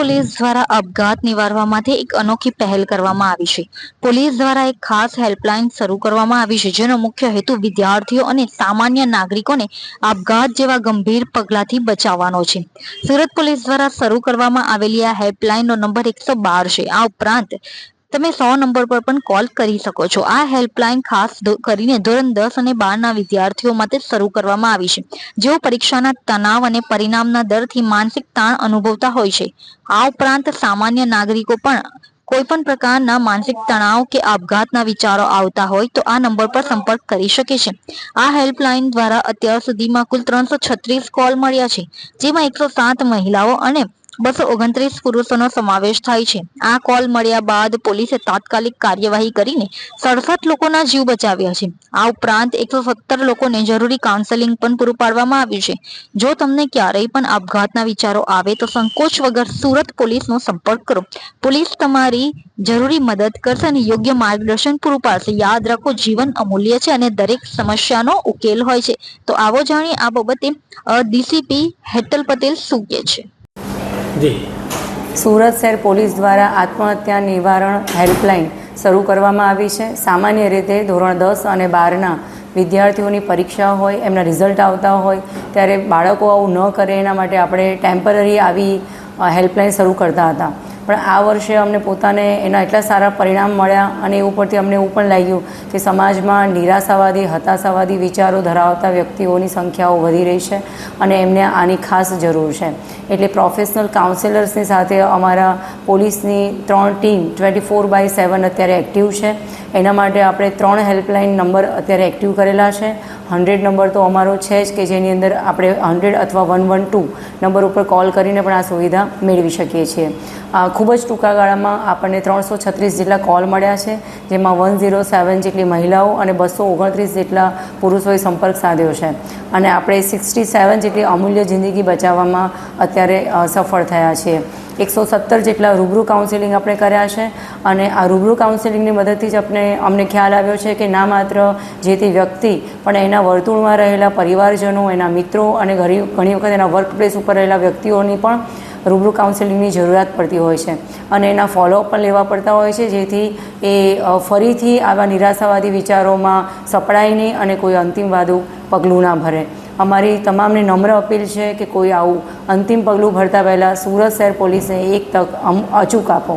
Police દ્વારા અપઘાત નિવારવા માટે એક અનોખી પહેલ કરવામાં આવી છે. પોલીસ દ્વારા એક ખાસ હેલ્પલાઇન શરૂ કરવામાં આવી છે, જેનો મુખ્ય હેતુ વિદ્યાર્થીઓ અને સામાન્ય નાગરિકોને આપઘાત જેવા ગંભીર પગલાંથી બચાવવાનો છે. સુરત પોલીસ દ્વારા શરૂ કરવામાં આવેલી આ હેલ્પલાઇનનો નંબર એકસો બાર છે. આ ઉપરાંત તમે સો નંબર પર પણ કોલ કરી શકો છો. આ હેલ્પલાઇન ખાસ કરીને ધોરણ દસ અને બારના વિદ્યાર્થીઓ માટે શરૂ કરવામાં આવી છે. જેઓ પરીક્ષાના તણાવ અને પરિણામના દરથી માનસિક તાણ અનુભવતા હોય છે. આ ઉપરાંત સામાન્ય નાગરિકો પણ કોઈ પણ પ્રકારના માનસિક તણાવ કે આપઘાતના વિચારો આવતા હોય તો આ નંબર પર સંપર્ક કરી શકે છે. આ હેલ્પલાઇન દ્વારા અત્યાર સુધીમાં કુલ ત્રણસો છત્રીસ કોલ મળ્યા છે. જેમાં એકસો સાત મહિલાઓ અને બસો ઓગણત્રીસ પુરુષોનો સમાવેશ થાય છે. આ કોલ મળ્યા બાદ પોલીસે તાત્કાલિક કાર્યવાહી કરીને સડસઠ લોકોના જીવ બચાવ્યા છે. આ ઉપરાંત એકસો સત્તર લોકોને જરૂરી કાઉન્સેલિંગ પણ પૂરું પાડવામાં આવ્યું છે. જો તમને ક્યારેય પણ આપઘાતના વિચારો આવે તો સંકોચ વગર સુરત પોલીસનો સંપર્ક કરો. પોલીસ તમારી જરૂરી મદદ કરશે અને યોગ્ય માર્ગદર્શન પૂરું પાડશે. યાદ રાખો, જીવન અમૂલ્ય છે અને દરેક સમસ્યાનો ઉકેલ હોય છે. તો આવો જાણીએ આ બાબતે ડીસીપી હેતલ પટેલ શું કહે છે? જી. સુરત શહેર પોલીસ દ્વારા આત્મહત્યા નિવારણ હેલ્પલાઇન શરૂ કરવામાં આવી છે. સામાન્ય રીતે ધોરણ દસ અને બારના વિદ્યાર્થીઓની પરીક્ષા હોય, એમના રિઝલ્ટ આવતા હોય, ત્યારે બાળકો આવું ન કરે એના માટે આપણે ટેમ્પરરી આવી હેલ્પલાઇન શરૂ કરતા હતા. પણ આ વર્ષે અમને પોતાને એના એટલા સારા પરિણામ મળ્યા અને એ ઉપરથી અમને એવું પણ લાગ્યું કે સમાજમાં નિરાશાવાદી, હતાશાવાદી વિચારો ધરાવતા વ્યક્તિઓની સંખ્યાઓ વધી રહી છે અને એમને આની ખાસ જરૂર છે. એટલે પ્રોફેશનલ કાઉન્સેલર્સની સાથે અમારા પોલીસની ત્રણ team twenty four by seven અત્યારે એક્ટિવ છે. એના માટે આપણે ત્રણ હેલ્પલાઇન નંબર અત્યારે એક્ટિવ કરેલા છે. હંડ્રેડ નંબર તો અમારો છે જ કે જેની અંદર આપણે હંડ્રેડ અથવા વન વન ટુ નંબર ઉપર કોલ કરીને પણ આ સુવિધા મેળવી શકીએ છીએ. ખૂબ જ ટૂંકા ગાળામાં આપણને ત્રણસો છત્રીસ જેટલા કોલ મળ્યા છે, જેમાં વન ઝીરો સેવન જેટલી મહિલાઓ અને બસો ઓગણત્રીસ જેટલા પુરુષોએ સંપર્ક સાધ્યો છે. અને આપણે સિક્સટી સેવન જેટલી અમૂલ્ય જિંદગી બચાવવામાં અત્યારે સફળ થયા છીએ. એકસો સત્તર જેટલા રૂબરૂ કાઉન્સેલિંગ આપણે કર્યા છે અને આ રૂબરૂ કાઉન્સેલિંગની મદદથી જ આપણે, અમને ખ્યાલ આવ્યો છે કે ના માત્ર જે તે વ્યક્તિ, પણ એના વર્તુળમાં રહેલા પરિવારજનો, એના મિત્રો અને ઘણી ઘણી વખત એના વર્ક પ્લેસ ઉપર રહેલા વ્યક્તિઓની પણ રૂબરૂ કાઉન્સેલિંગની જરૂરિયાત પડતી હોય છે. અને એના ફોલોઅપ પણ લેવા પડતા હોય છે, જેથી એ ફરીથી આવા નિરાશાવાદી વિચારોમાં સપડાય નહીં અને કોઈ અંતિમવાદું પગલું ના ભરે. અમારી તમામને નમ્ર અપીલ છે કે કોઈ આવું અંતિમ પગલું ભરતા પહેલાં સુરત શહેર પોલીસને એક તક અમ અચૂક આપો.